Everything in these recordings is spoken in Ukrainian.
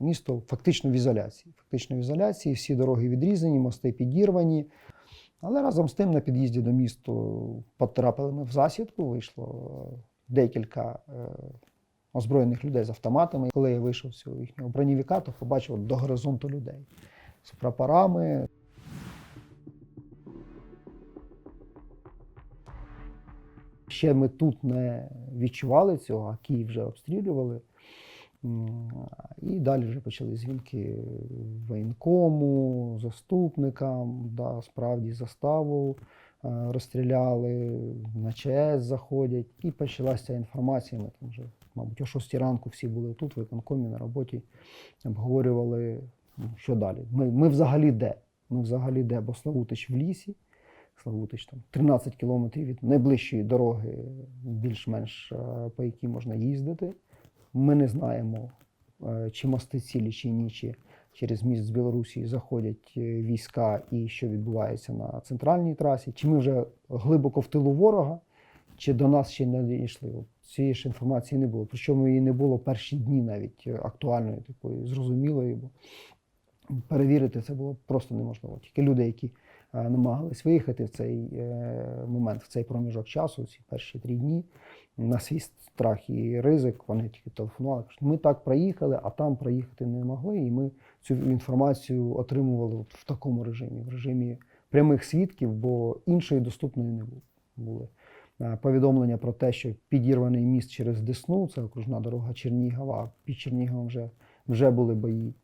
Місто фактично в ізоляції. Фактично в ізоляції, всі дороги відрізані, мости підірвані. Але разом з тим на під'їзді до місту потрапили ми в засідку, вийшло е, декілька е, озброєних людей з автоматами. Коли я вийшов з їхнього бронєвіка, то побачив до горизонту людей з прапорами. Ще ми тут не відчували цього, а Київ вже обстрілювали. І далі вже почали дзвінки воєнкому, заступникам, да, справді заставу е, розстріляли, на ЧАЕС заходять. І почалася інформація. Ми там вже, мабуть, о 6 ранку всі були тут, в виконкомі на роботі, обговорювали, що далі. Ми, ми взагалі де? Ми взагалі де? Бо Славутич в лісі. Славутич там 13 кілометрів від найближчої дороги, більш-менш е, по якій можна їздити. Ми не знаємо, е, чи мости цілі, чи ні, чи через міст з Білорусі заходять е, війська і що відбувається на центральній трасі, чи ми вже глибоко в тилу ворога, чи до нас ще не дійшли. Цієї ж інформації не було. Причому її не було перші дні навіть е, актуальної, такої зрозумілої, бо перевірити це було просто неможливо. Тільки люди, які намагались виїхати в цей момент, в цей проміжок часу, ці перші три дні, на свій страх і ризик, вони тільки телефонували. Ми так проїхали, а там проїхати не могли. І ми цю інформацію отримували в такому режимі, в режимі прямих свідків, бо іншої доступної не були. Е, Повідомлення про те, що підірваний міст через Десну, це окружна дорога Чернігова, під Черніговом вже, вже були бої.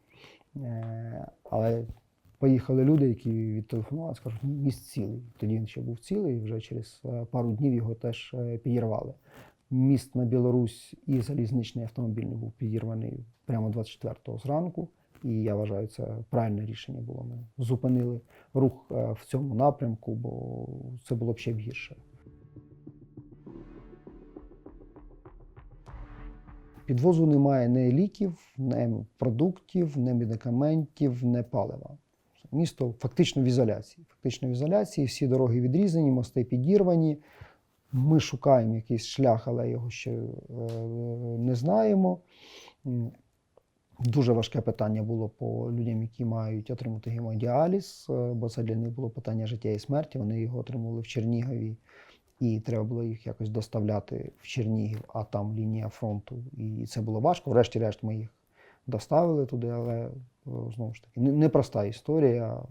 Е, Але поїхали люди, які відтелефонували, скажуть, «Ні, міст цілий. Тоді він ще був цілий, і вже через е, пару днів його теж е, підірвали. Міст на Білорусь і залізничний автомобільний був підірваний прямо 24-го зранку. І я вважаю, це правильне рішення було. Ми зупинили рух е, в цьому напрямку, бо це було б ще гірше. Підвозу немає ні ліків, ні продуктів, ні медикаментів, ні палива. Місто фактично в ізоляції. Фактично в ізоляції, всі дороги відрізані, мости підірвані. Ми шукаємо якийсь шлях, але його ще е, не знаємо. Дуже важке питання було по людям, які мають отримати гемодіаліз, е, бо це для них було питання життя і смерті. Вони його отримували в Чернігові, і треба було їх якось доставляти в Чернігів, а там лінія фронту. І це було важко. Врешті-решт ми їх доставили туди, але е, знову ж таки непроста історія.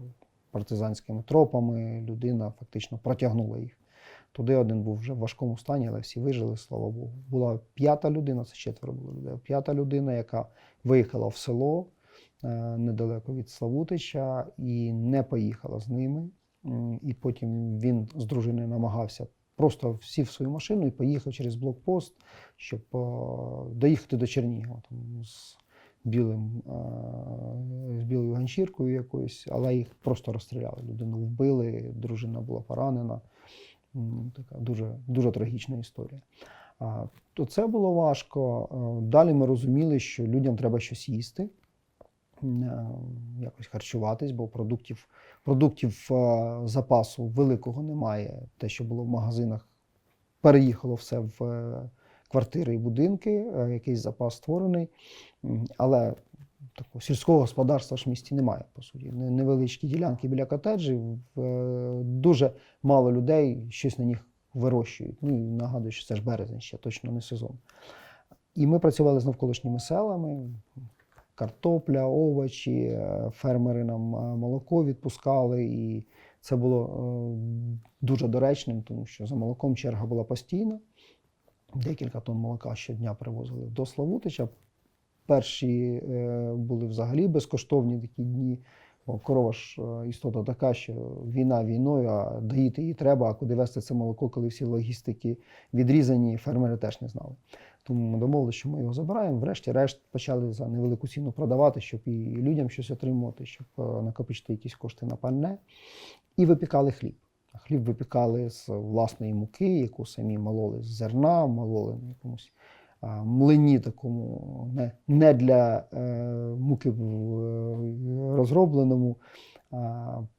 Партизанськими тропами людина фактично протягнула їх. Туди один був вже в важкому стані, але всі вижили, слава Богу. Була п'ята людина, це четверо було людей. П'ята людина, яка виїхала в село е, недалеко від Славутича і не поїхала з ними. І потім він з дружиною намагався просто сів в свою машину і поїхав через блокпост, щоб е, доїхати до Чернігова там, з білим, з білою ганчіркою якоюсь, але їх просто розстріляли. Людину вбили, дружина була поранена. Така дуже, дуже трагічна історія. То це було важко. Далі ми розуміли, що людям треба щось їсти, е, якось харчуватись, бо продуктів, продуктів е, запасу великого немає. Те, що було в магазинах, переїхало все в е, квартири і будинки, е, якийсь запас створений. Але такого сільського господарства ж в місті немає, по суті. Невеличкі ділянки біля котеджів, е, дуже мало людей щось на них вирощують. Ну нагадую, що це ж березень, ще точно не сезон. І ми працювали з навколишніми селами. Картопля, овочі, е, фермери нам молоко відпускали, і це було дуже доречним, тому що за молоком черга була постійна. Декілька тонн молока щодня привозили до Славутича. Перші е, були взагалі безкоштовні такі дні. Бо корова ж е, істота така, що війна війною, а доїти її треба, а куди вести це молоко, коли всі логістики відрізані, фермери теж не знали. Тому ми домовилися, що ми його забираємо. Врешті-решт почали за невелику ціну продавати, щоб і людям щось отримувати, щоб е, накопичити якісь кошти на пальне. І випікали хліб. Хліб випікали з власної муки, яку самі мололи з зерна, мололи на якомусь млині такому, не, не для е, муки розробленому.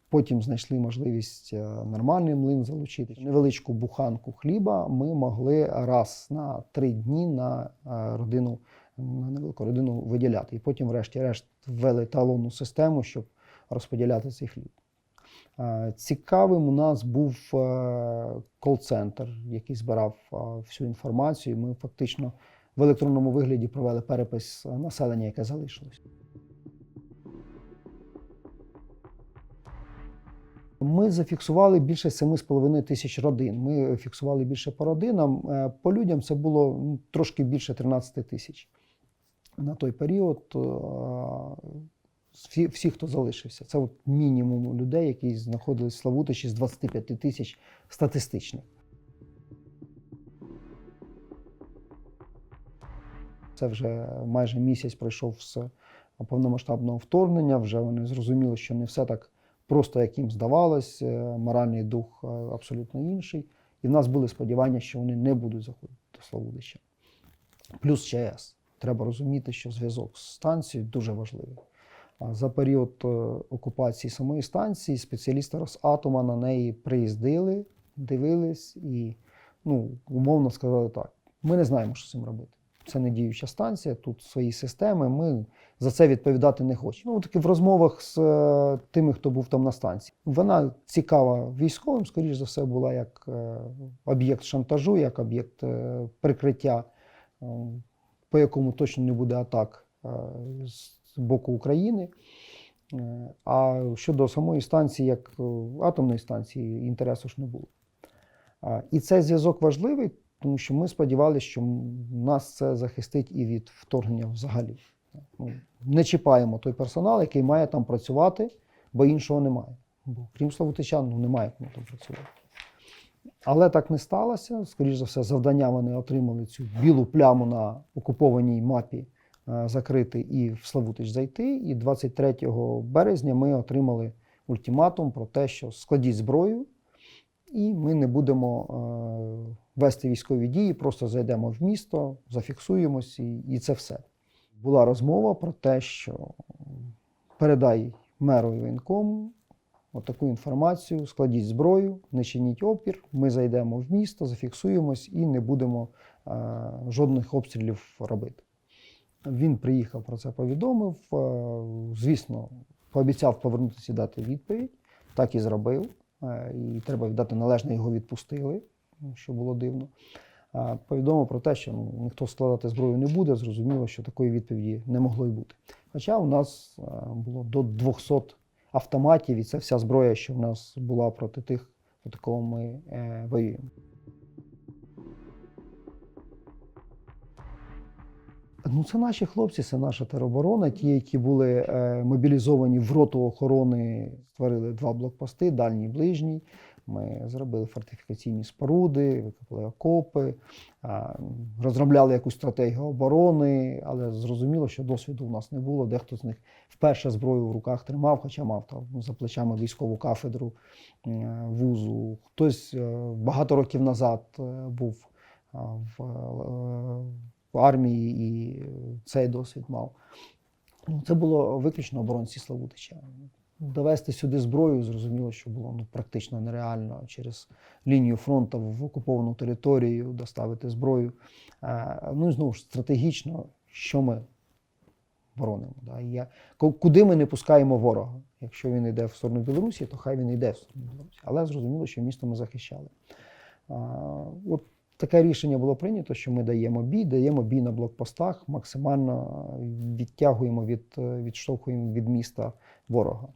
Потім знайшли можливість е, нормальний млин залучити. Невеличку буханку хліба ми могли раз на три дні на е, родину на невелику родину виділяти. І потім, врешті-решт, ввели талонну систему, щоб розподіляти цей хліб. Е, Цікавим у нас був е, кол-центр, який збирав е, всю інформацію. Ми фактично в електронному вигляді провели перепис населення, яке залишилось. Ми зафіксували більше 7,5 тисяч родин. Ми фіксували більше по родинам. По людям це було ну, трошки більше 13 тисяч. На той період всі, всі, хто залишився, це от мінімум людей, які знаходились в Славутичі з 25 тисяч статистичних. Це вже майже місяць пройшов з повномасштабного вторгнення. Вже вони зрозуміли, що не все так просто, як їм здавалось. е, Моральний дух е, абсолютно інший. І в нас були сподівання, що вони не будуть заходити до Славутича. Плюс ЧАЕС. Треба розуміти, що зв'язок з станцією дуже важливий. А За період е, окупації самої станції спеціалісти Росатома на неї приїздили, дивились і, ну, умовно сказали так: ми не знаємо, що з цим робити. Це не діюча станція, тут свої системи. Ми за це відповідати не хочемо. Ну, таки в розмовах з е, тими, хто був там на станції. Вона цікава військовим, скоріш за все, була як е, об'єкт шантажу, як об'єкт е, прикриття, е, по якому точно не буде атак е, боку України. Е, А щодо самої станції, як е, атомної станції, інтересу ж не було. І цей зв'язок важливий, тому що ми сподівалися, що нас це захистить і від вторгнення взагалі. Ну, Не чіпаємо той персонал, який має там працювати, бо іншого немає. Бо крім Славутичан, ну немає кому там працювати. Але так не сталося. Скоріше за все, завдання вони отримали цю білу пляму на окупованій мапі закрити і в Славутич зайти. І 23 березня ми отримали ультиматум про те, що складіть зброю, і ми не будемо е, вести військові дії, просто зайдемо в місто, зафіксуємось, і це все. Була розмова про те, що передай меру і воєнкому отаку інформацію, складіть зброю, не чиніть опір, ми зайдемо в місто, зафіксуємось і не будемо е, жодних обстрілів робити. Він приїхав про це повідомив. е, Звісно, пообіцяв повернутися і дати відповідь. Так і зробив. Е, І треба віддати належне, його відпустили, що було дивно. Е, Повідомив про те, що ну, ніхто складати зброю не буде. Зрозуміло, що такої відповіді не могло й бути. Хоча у нас було до 200 автоматів, і це вся зброя, що в нас була проти тих, проти кого ми воюємо. Ну, це наші хлопці, це наша тероборона. Ті, які були е, мобілізовані в роту охорони, створили два блокпости, дальній ближній. Ми зробили фортифікаційні споруди, викопали окопи, а, розробляли якусь стратегію оборони, але зрозуміло, що досвіду в нас не було. Дехто з них вперше зброю в руках тримав, хоча мав там за плечами військову кафедру е, вузу. Хтось е, багато років назад е, був в, е, в армії і цей досвід мав. Ну, це було виключно оборонці Славутича. Довести сюди зброю, зрозуміло, що було ну, практично нереально через лінію фронту в окуповану територію доставити зброю. Е, Ну і знову ж стратегічно, що ми боронимо. Да? Я, куди ми не пускаємо ворога? Якщо він йде в сторону Білорусі, то хай він йде в сторону Білорусі. Але зрозуміло, що місто ми захищали. А, От таке рішення було прийнято, що ми даємо бій, даємо бій на блокпостах, максимально відтягуємо від, відштовхуємо від міста ворога.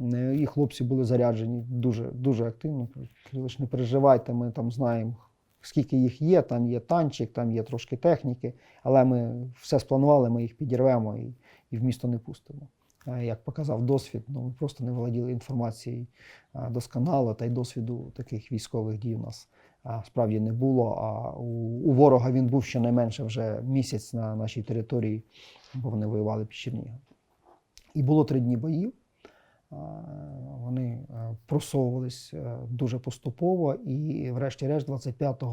Е, І хлопці були заряджені дуже, дуже активно. Лише не переживайте, ми там знаємо, скільки їх є, там є танчик, там є трошки техніки, але ми все спланували, ми їх підірвемо і, і в місто не пустимо. Е, Як показав досвід, ну, ми просто не володіли інформацією е, досконало, та й досвіду таких військових дій у нас справді не було. А у, ворога він був щонайменше вже місяць на нашій території, бо вони воювали під Чернігом. І було три дні боїв. Вони е, просовувались е, дуже поступово, і, врешті-решт, 25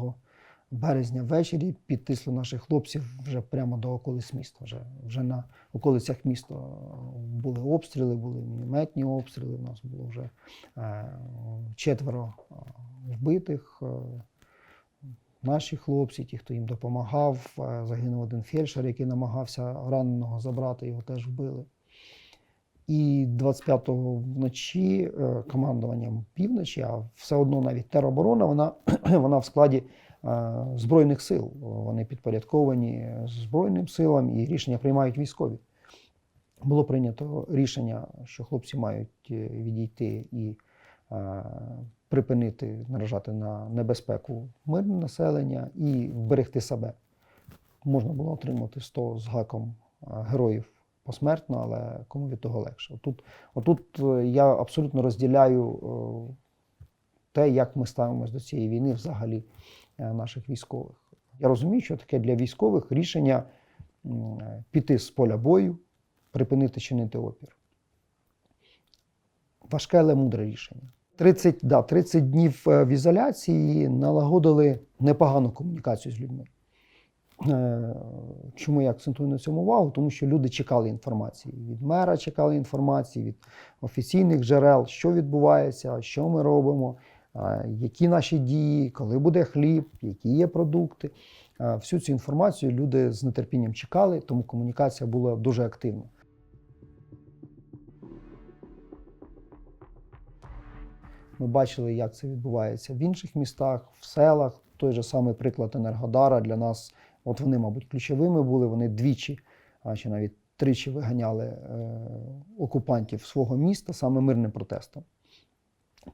березня ввечері підтисли наших хлопців вже прямо до околиць міста. Вже, вже на околицях міста були обстріли, були мінометні обстріли. У нас було вже е, четверо е, вбитих. е, наші хлопці, ті, хто їм допомагав. Е, Загинув один фельдшер, який намагався раненого забрати, його теж вбили. І 25-го вночі е, командуванням півночі, а все одно навіть тероборона, вона, вона в складі Збройних сил. Вони підпорядковані Збройним силам і рішення приймають військові. Було прийнято рішення, що хлопці мають відійти і припинити наражати на небезпеку мирне населення і вберегти себе. Можна було отримати 100 з гаком е, героїв посмертно, але кому від того легше. Отут, отут е, я абсолютно розділяю е, те, як ми ставимося до цієї війни взагалі наших військових. Я розумію, що таке для військових рішення піти з поля бою, припинити чинити опір. Важке, але мудре рішення. 30, да, 30 днів е, в ізоляції налагодили непогану комунікацію з людьми. Е, Чому я акцентую на цьому увагу? Тому що люди чекали інформації. Від мера чекали інформації, від офіційних джерел, що відбувається, що ми робимо, е, які наші дії, коли буде хліб, які є продукти. Всю цю інформацію люди з нетерпінням чекали, тому комунікація була дуже активна. Ми бачили, як це відбувається в інших містах, в селах. Той же самий приклад Енергодара для нас. От вони, мабуть, ключовими були. Вони двічі, а чи навіть тричі виганяли е, окупантів свого міста саме мирним протестом.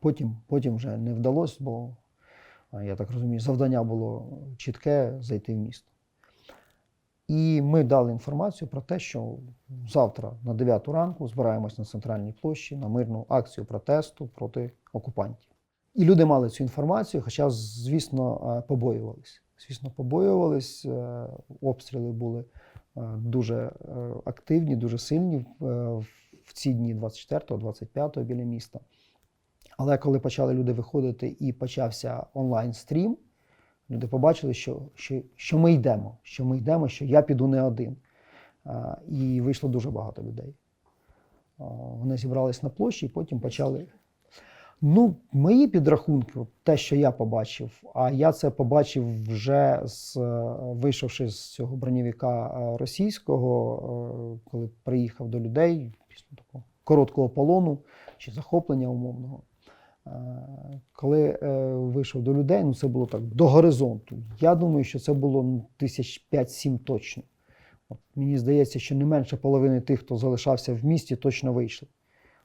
Потім, потім вже не вдалося, бо я так розумію, завдання було чітке зайти в місто. І ми дали інформацію про те, що завтра на 9 ранку збираємось на центральній площі на мирну акцію протесту проти окупантів. І люди мали цю інформацію, хоча, звісно, е, побоювались. Звісно, побоювались, е, обстріли були е, дуже активні, дуже сильні в ці дні 24-25 біля міста. Але коли почали люди виходити і почався онлайн-стрім, люди побачили, що, що, що ми йдемо, що ми йдемо, що я піду не один. А, І вийшло дуже багато людей. А, Вони зібрались на площі і потім почали. Ну, мої підрахунки, те, що я побачив, а я це побачив вже з, е, вийшовши з цього бронєвіка е, російського, е, коли приїхав до людей після такого короткого полону чи захоплення умовного. Е, Коли е, вийшов до людей, ну це було так до горизонту. Я думаю, що це було ну, тисяч 5-7 точно. От, мені здається, що не менше половини тих, хто залишався в місті, точно вийшли.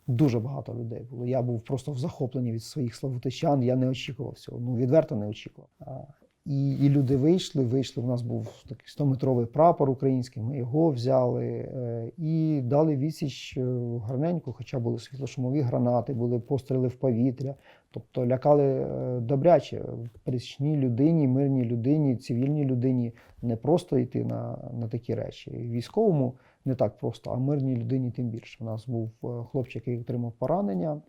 Дуже багато людей було. Я був просто в захопленні від своїх славутичан. Я не очікував цього. Ну, відверто не очікував. І, і люди вийшли. Вийшли. У нас був такий 100-метровий прапор український. Ми його взяли е, і дали відсіч е, гарненько, хоча були світлошумові гранати, були постріли в повітря. Тобто лякали е, добряче причній людині, мирній людині, цивільній людині не просто йти на, на такі речі. Військовому не так просто, а мирній людині тим більше. У нас був хлопчик, який отримав поранення.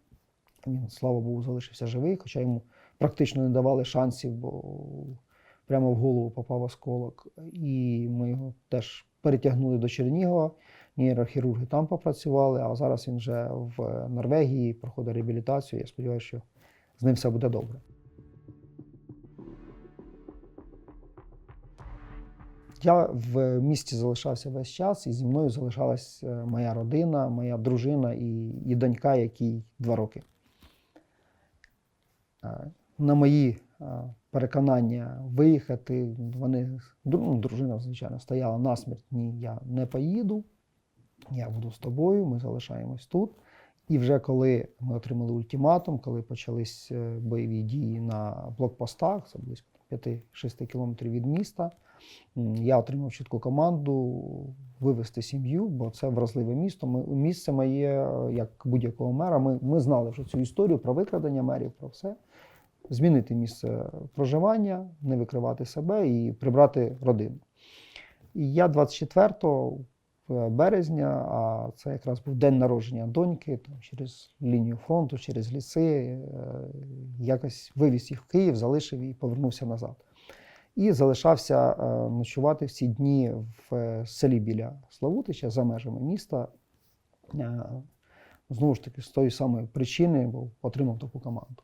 Він, слава Богу, залишився живий, хоча йому практично не давали шансів, бо прямо в голову попав осколок. І ми його теж перетягнули до Чернігова. Нейрохірурги там попрацювали, а зараз він вже в Норвегії проходить реабілітацію. Я сподіваюся, що з ним все буде добре. Я в місті залишався весь час, і зі мною залишалась е, моя родина, моя дружина і, і донька, якій два роки. Е, На мої е, переконання виїхати, вони, ну, дружина, звичайно, стояла насмерть. Ні, я не поїду, я буду з тобою, ми залишаємось тут. І вже коли ми отримали ультиматум, коли почались е, бойові дії на блокпостах, це близько 5-6 кілометрів від міста, я отримав чітку команду вивезти сім'ю, бо це вразливе місто. Ми, місце моє, е, як будь-якого мера. Ми, ми знали вже цю історію про викрадення мерів, про все. Змінити місце проживання, не викривати себе і прибрати родину. І я 24 березня, а це якраз був день народження доньки, там, через лінію фронту, через ліси, е, якось вивіз їх в Київ, залишив і повернувся назад. І залишався е, ночувати всі дні в е, селі біля Славутича за межами міста. Знову ж таки, з тої самої причини, бо отримав таку команду.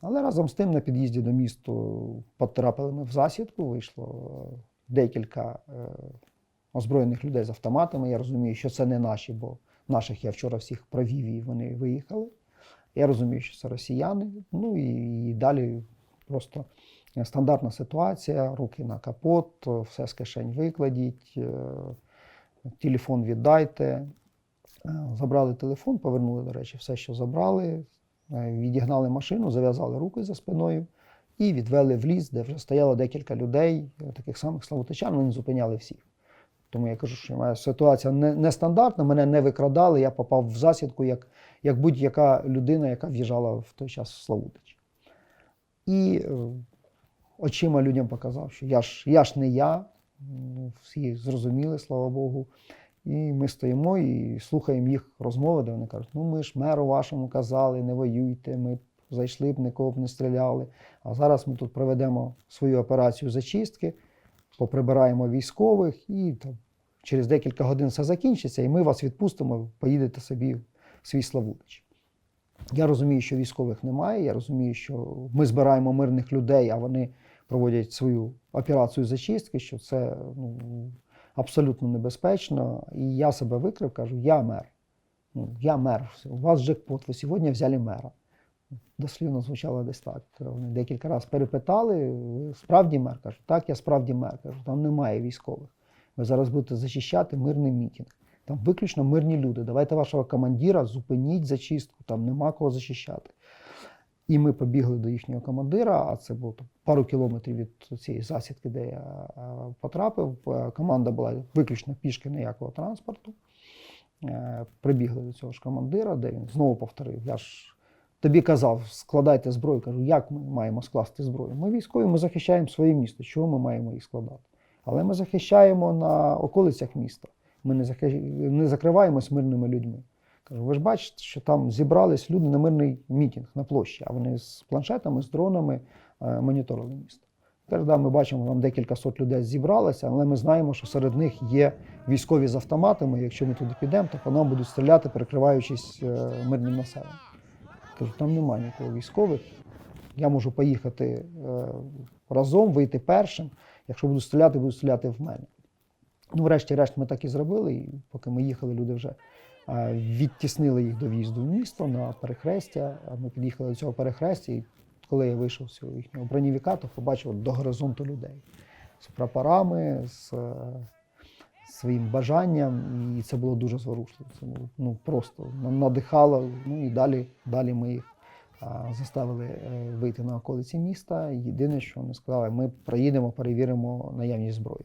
Але разом з тим на під'їзді до місту потрапили ми в засідку, вийшло е, декілька е, озброєних людей з автоматами. Я розумію, що це не наші, бо наших я вчора всіх провів і вони виїхали. Я розумію, що це росіяни. Ну і, далі просто стандартна ситуація: руки на капот, все з кишень викладіть, е, телефон віддайте. Е, Забрали телефон, повернули, до речі, все, що забрали, Е, відігнали машину, зав'язали руки за спиною і відвели в ліс, де вже стояло декілька людей, е, таких самих славутичан, вони зупиняли всіх. Тому я кажу, що моя ситуація нестандартна, мене не викрадали, я попав в засідку як, як будь-яка людина, яка в'їжджала в той час в Славутич. І е, очима людям показав, що я ж, я ж не я. Всі зрозуміли, слава Богу. І ми стоїмо і слухаємо їх розмови, де вони кажуть, ну ми ж меру вашому казали, не воюйте, ми б зайшли б, нікого б не стріляли. А зараз ми тут проведемо свою операцію зачистки, поприбираємо військових, і там, через декілька годин все закінчиться, і ми вас відпустимо, поїдете собі в свій Славутич. Я розумію, що військових немає. Я розумію, що ми збираємо мирних людей, а вони проводять свою операцію зачистки, що це ну, абсолютно небезпечно. І я себе викрив, кажу, я мер. Ну, я мер. У вас джекпот, ви сьогодні взяли мера. Дослівно звучало десь так. Вони декілька разів перепитали, справді мер? Кажу, так, я справді мер. Кажу, там немає військових. Ви зараз будете зачищати мирний мітинг. Там виключно мирні люди. Давайте вашого командира зупиніть зачистку, там нема кого захищати. І ми побігли до їхнього командира, а це було пару кілометрів від цієї засідки, де я е, потрапив. Е, Команда була виключно пішки ніякого транспорту. Е, Прибігли до цього ж командира, де він знову повторив: я ж тобі казав, складайте зброю. Кажу, як ми маємо скласти зброю? Ми військові, ми захищаємо своє місто. Чого ми маємо їх складати? Але ми захищаємо на околицях міста. Ми не закриваємось мирними людьми. Кажу, ви ж бачите, що там зібрались люди на мирний мітинг на площі, а вони з планшетами, з дронами е, моніторили місто. Каже, да, ми бачимо, там декілька сот людей зібралося, але ми знаємо, що серед них є військові з автоматами. Якщо ми туди підемо, то по нам будуть стріляти, перекриваючись е, мирним населенням. Кажу, там немає нікого військових. Я можу поїхати е, разом, вийти першим. Якщо буду стріляти, буду стріляти в мене. Ну, врешті-решт, ми так і зробили. І поки ми їхали, люди вже відтіснили їх до в'їзду в місто на перехрестя. Ми під'їхали до цього перехрестя, і коли я вийшов з їхнього бронєвіка, то побачив до горизонту людей з прапорами, з е, своїм бажанням, і це було дуже зворушливо. Це було ну, просто надихало. Ну і далі, далі ми їх заставили е, вийти на околиці міста. Єдине, що вони сказали, ми проїдемо, перевіримо наявність зброї.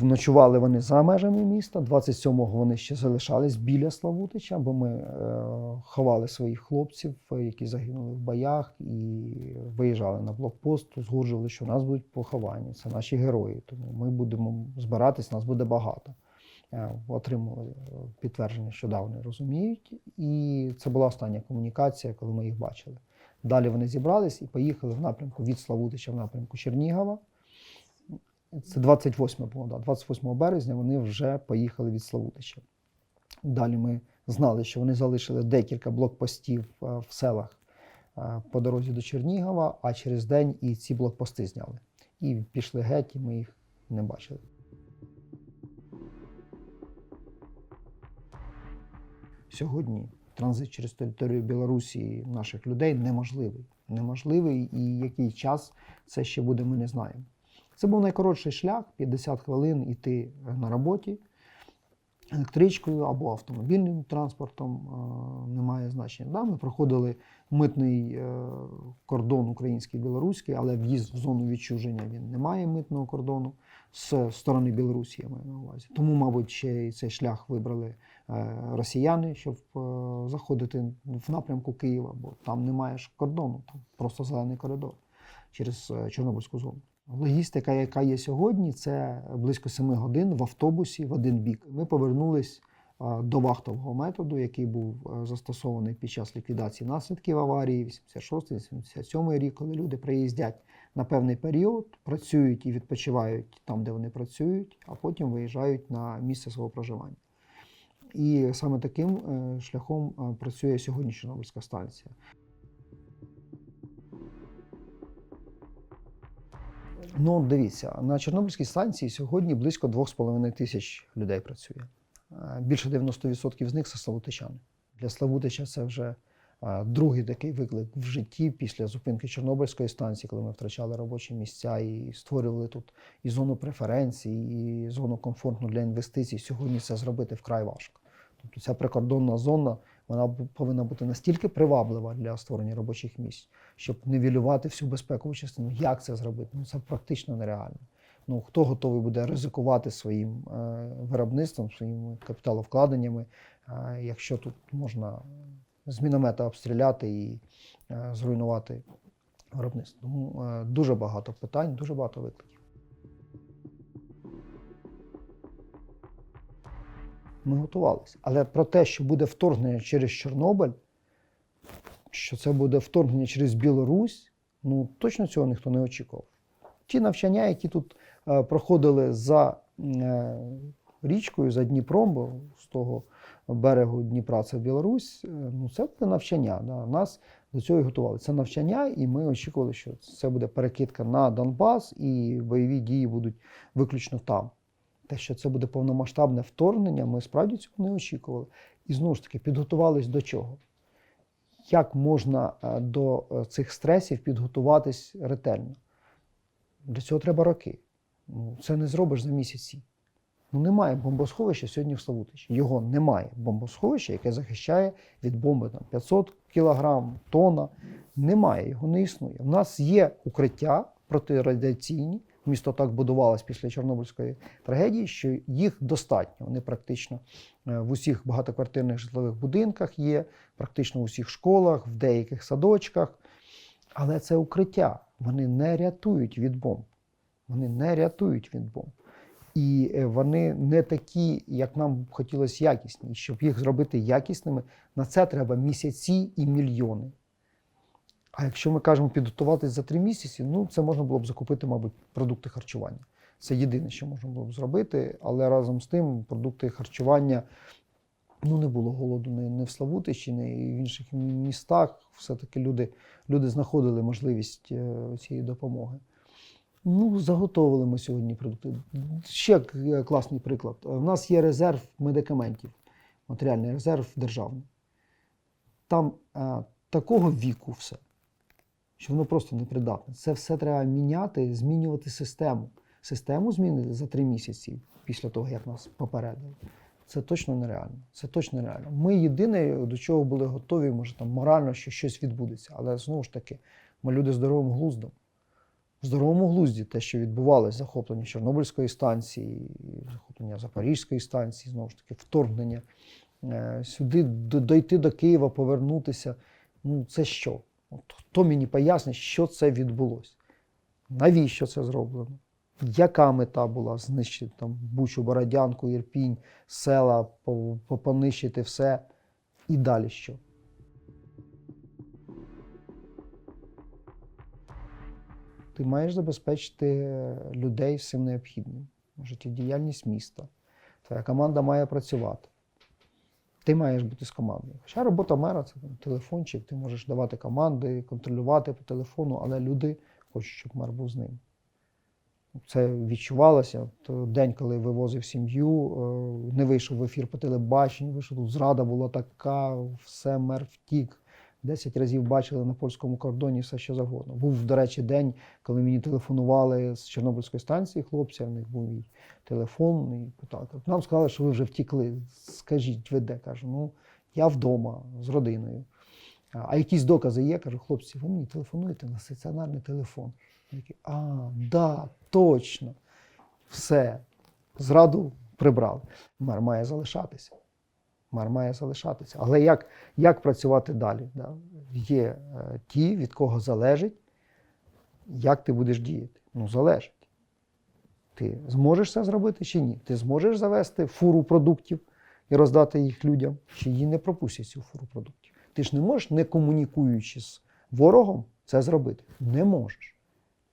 Вночували вони за межами міста. 27-го вони ще залишались біля Славутича, бо ми е, ховали своїх хлопців, які загинули в боях, і виїжджали на блокпост, узгоджували, що у нас будуть поховані. Це наші герої. Тому ми будемо збиратись, нас буде багато. Е, Отримали е, підтвердження, що да, вони розуміють. І це була остання комунікація, коли ми їх бачили. Далі вони зібрались і поїхали в напрямку від Славутича в напрямку Чернігова. Це 28 було, да, 28 березня вони вже поїхали від Славутича. Далі ми знали, що вони залишили декілька блокпостів е, в селах е, по дорозі до Чернігова, а через день і ці блокпости зняли. І пішли геть, і ми їх не бачили. Сьогодні транзит через територію Білорусі наших людей неможливий. Неможливий, і який час це ще буде, ми не знаємо. Це був найкоротший шлях 50 хвилин іти на роботі електричкою або автомобільним транспортом, е, немає значення. Да, ми проходили митний е, кордон український білоруський, але в'їзд в зону відчуження він не має митного кордону з сторони Білорусі, я маю на увазі. Тому, мабуть, ще й цей шлях вибрали е, росіяни, щоб заходити в напрямку Києва, бо там немає ж кордону, там просто зелений коридор через Чорнобильську зону. Логістика, яка є сьогодні, це близько 7 годин в автобусі в один бік. Ми повернулись до вахтового методу, який був застосований під час ліквідації наслідків аварії 86-87 рік, коли люди приїздять на певний період, працюють і відпочивають там, де вони працюють, а потім виїжджають на місце свого проживання. І саме таким е, шляхом працює сьогодні Чорнобильська станція. Ну, дивіться, на Чорнобильській станції сьогодні близько 2,5 тисяч людей працює. Е, Більше 90% з них це славутичани. Для Славутича це вже е, другий такий виклик в житті після зупинки Чорнобильської станції, коли ми втрачали робочі місця і створювали тут і зону преференцій, і зону комфортну для інвестицій. Сьогодні це зробити вкрай важко. Тобто ця прикордонна зона вона повинна бути настільки приваблива для створення робочих місць, щоб нівелювати всю безпекову частину. Як це зробити? Ну це практично нереально. Ну хто готовий буде ризикувати своїм е, виробництвом, своїми капіталовкладеннями, е, якщо тут можна з міномета обстріляти і е, зруйнувати виробництво? Тому дуже багато питань, дуже багато викликів. Ми готувалися. Але про те, що буде вторгнення через Чорнобиль, що це буде вторгнення через Білорусь, ну точно цього ніхто не очікував. Ті навчання, які тут е, проходили за е, річкою, за Дніпром, бо з того берегу Дніпра це Білорусь, е, ну це буде навчання. Да. Нас до цього і готували. Це навчання, і ми очікували, що це буде перекидка на Донбас, і бойові дії будуть виключно там. Те, що це буде повномасштабне вторгнення, ми справді цього не очікували. І знову ж таки, підготувались до чого? Як можна е, до е, цих стресів підготуватись ретельно? Для цього треба роки. Ну, це не зробиш за місяці. Ну, немає бомбосховища сьогодні в Славутичі. Його немає. Бомбосховища, яке захищає від бомби там, 500 кілограм, тонна. Немає, його не існує. У нас є укриття протирадіаційні. Місто так будувалось після Чорнобильської трагедії, що їх достатньо. Вони практично е, в усіх багатоквартирних житлових будинках є, практично в усіх школах, в деяких садочках. Але це укриття. Вони не рятують від бомб. Вони не рятують від бомб. І е, вони не такі, як нам хотілося якісні. Щоб їх зробити якісними, на це треба місяці і мільйони. А якщо ми кажемо підготуватись за три місяці, ну це можна було б закупити, мабуть, продукти харчування. Це єдине, що можна було б зробити, але разом з тим продукти харчування ну не було голоду ні в Славутичі, ні в інших містах. Все-таки люди, люди знаходили можливість е, цієї допомоги. Ну, заготовили ми сьогодні продукти. Ще класний приклад. У нас є резерв медикаментів, матеріальний резерв державний. Там е, такого віку все, що воно просто непридатне. Це все треба міняти, змінювати систему. Систему змінити за три місяці після того, як нас попередили. Це точно нереально. Це точно нереально. Ми єдине, до чого були готові, може там морально, що щось відбудеться. Але знову ж таки, ми люди здоровим глуздом. В здоровому глузді те, що відбувалося, захоплення Чорнобильської станції, захоплення Запорізької станції, знову ж таки, вторгнення е, сюди до- дойти до Києва, повернутися. Ну, це що? От хто мені пояснить, що це відбулося? Навіщо це зроблено? Яка мета була знищити там Бучу, Бородянку, Ірпінь, села, по- по- понищити все і далі що? Ти маєш забезпечити людей всім необхідним, життєдіяльність міста. Твоя команда має працювати. Ти маєш бути з командою. Хоча робота мера це там, телефончик, ти можеш давати команди, контролювати по телефону, але люди хочуть, щоб мер був з ним. Це відчувалося. То день, коли вивозив сім'ю, е, не вийшов в ефір по телебаченню, вийшов тут зрада була така, все мер втік. Десять разів бачили на польському кордоні все, що завгодно. Був, до речі, день, коли мені телефонували з Чорнобильської станції хлопці, в них був мій телефон і питали, нам сказали, що ви вже втікли. Скажіть, ви де? Кажу, ну я вдома з родиною. А якісь докази є? Кажу, хлопці, ви мені телефонуєте на стаціонарний телефон. Я такий, а, да, точно. Все. Зраду прибрали. Мер має залишатися. Мер має залишатися. Але як, як працювати далі? Да? Є е, ті, від кого залежить, як ти будеш діяти. Ну, залежить. Ти зможеш це зробити чи ні? Ти зможеш завести фуру продуктів і роздати їх людям, чи її не пропустять цю фуру продуктів? Ти ж не можеш, не комунікуючи з ворогом, це зробити. Не можеш.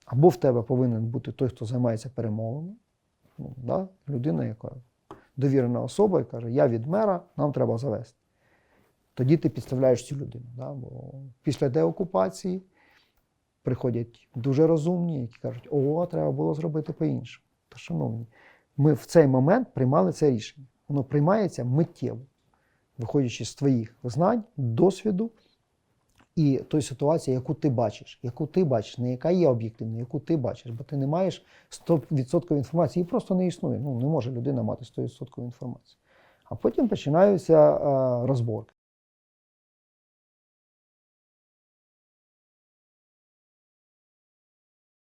Або в тебе повинен бути той, хто займається перемовами, ну, да? людина, яка довірена особа і каже: Я від мера, нам треба завести. Тоді ти підставляєш цю людину. Да? Бо після деокупації приходять дуже розумні, які кажуть, о, треба було зробити по-іншому. Та, шановні, ми в цей момент приймали це рішення. Воно приймається миттєво, виходячи з твоїх знань, досвіду і той ситуації, яку ти бачиш, яку ти бачиш, не яка є об'єктивна, яку ти бачиш, бо ти не маєш 100% інформації, її просто не існує. Ну, не може людина мати 100% інформації. А потім починаються е, розборки.